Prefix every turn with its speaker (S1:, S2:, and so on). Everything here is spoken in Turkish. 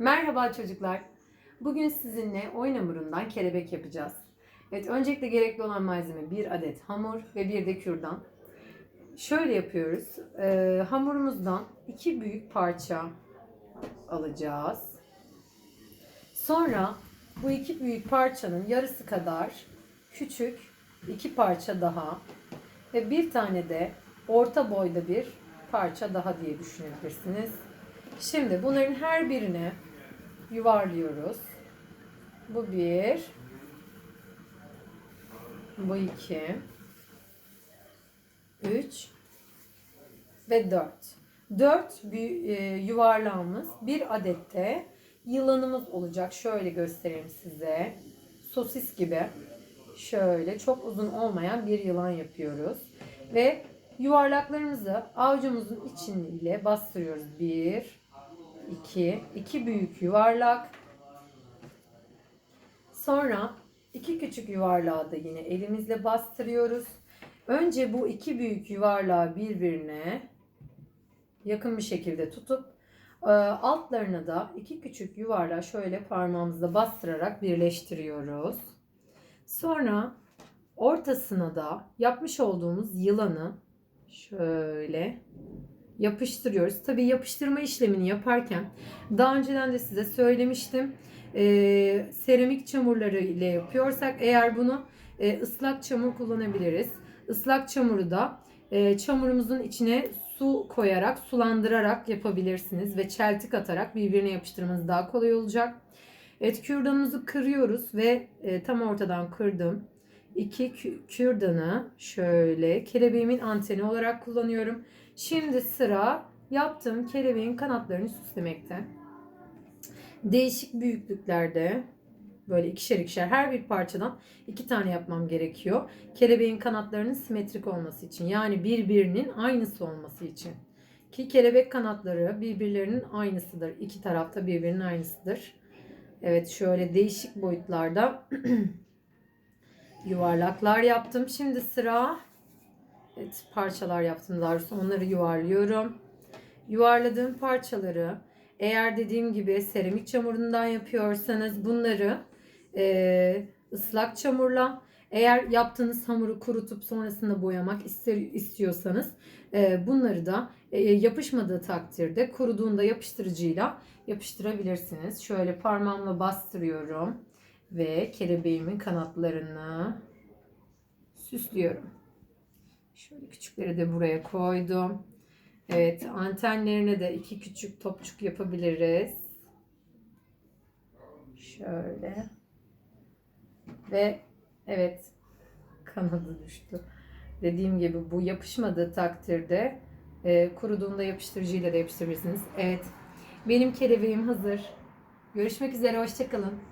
S1: Merhaba çocuklar. Bugün sizinle oyun hamurundan kelebek yapacağız. Evet, öncelikle gerekli olan malzeme bir adet hamur ve bir de kürdan. Şöyle yapıyoruz. Ee, hamurumuzdan iki büyük parça alacağız. Sonra bu iki büyük parçanın yarısı kadar küçük iki parça daha ve bir tane de orta boyda bir parça daha diye düşünebilirsiniz. Şimdi bunların her birine yuvarlıyoruz. Bu bir. Bu iki. Üç. Ve dört. Dört e, yuvarlağımız bir adette yılanımız olacak. Şöyle göstereyim size. Sosis gibi. Şöyle çok uzun olmayan bir yılan yapıyoruz. Ve yuvarlaklarımızı avucumuzun içiyle bastırıyoruz. Bir, 2, 2 büyük yuvarlak. Sonra iki küçük yuvarlağı da yine elimizle bastırıyoruz. Önce bu iki büyük yuvarlağı birbirine yakın bir şekilde tutup e, altlarına da iki küçük yuvarlağı şöyle parmağımızla bastırarak birleştiriyoruz. Sonra ortasına da yapmış olduğumuz yılanı şöyle yapıştırıyoruz. Tabii yapıştırma işlemini yaparken daha önceden de size söylemiştim. Ee, seramik çamurları ile yapıyorsak eğer bunu e, ıslak çamur kullanabiliriz. Islak çamuru da e, çamurumuzun içine su koyarak, sulandırarak yapabilirsiniz ve çeltik atarak birbirine yapıştırmanız daha kolay olacak. Evet kürdanımızı kırıyoruz ve e, tam ortadan kırdım. İki kü- kürdanı şöyle kelebeğimin anteni olarak kullanıyorum. Şimdi sıra yaptığım kelebeğin kanatlarını süslemekte. Değişik büyüklüklerde böyle ikişer ikişer her bir parçadan iki tane yapmam gerekiyor. Kelebeğin kanatlarının simetrik olması için yani birbirinin aynısı olması için. Ki kelebek kanatları birbirlerinin aynısıdır. İki tarafta birbirinin aynısıdır. Evet şöyle değişik boyutlarda yuvarlaklar yaptım. Şimdi sıra Evet, parçalar yaptım daha doğrusu onları yuvarlıyorum. Yuvarladığım parçaları eğer dediğim gibi seramik çamurundan yapıyorsanız bunları e, ıslak çamurla eğer yaptığınız hamuru kurutup sonrasında boyamak ister, istiyorsanız e, bunları da e, yapışmadığı takdirde kuruduğunda yapıştırıcıyla yapıştırabilirsiniz. Şöyle parmağımla bastırıyorum ve kelebeğimin kanatlarını süslüyorum. Şöyle küçükleri de buraya koydum. Evet antenlerine de iki küçük topçuk yapabiliriz. Şöyle. Ve evet kanadı düştü. Dediğim gibi bu yapışmadığı takdirde e, kuruduğunda yapıştırıcıyla da yapıştırabilirsiniz. Evet benim kelebeğim hazır. Görüşmek üzere hoşçakalın.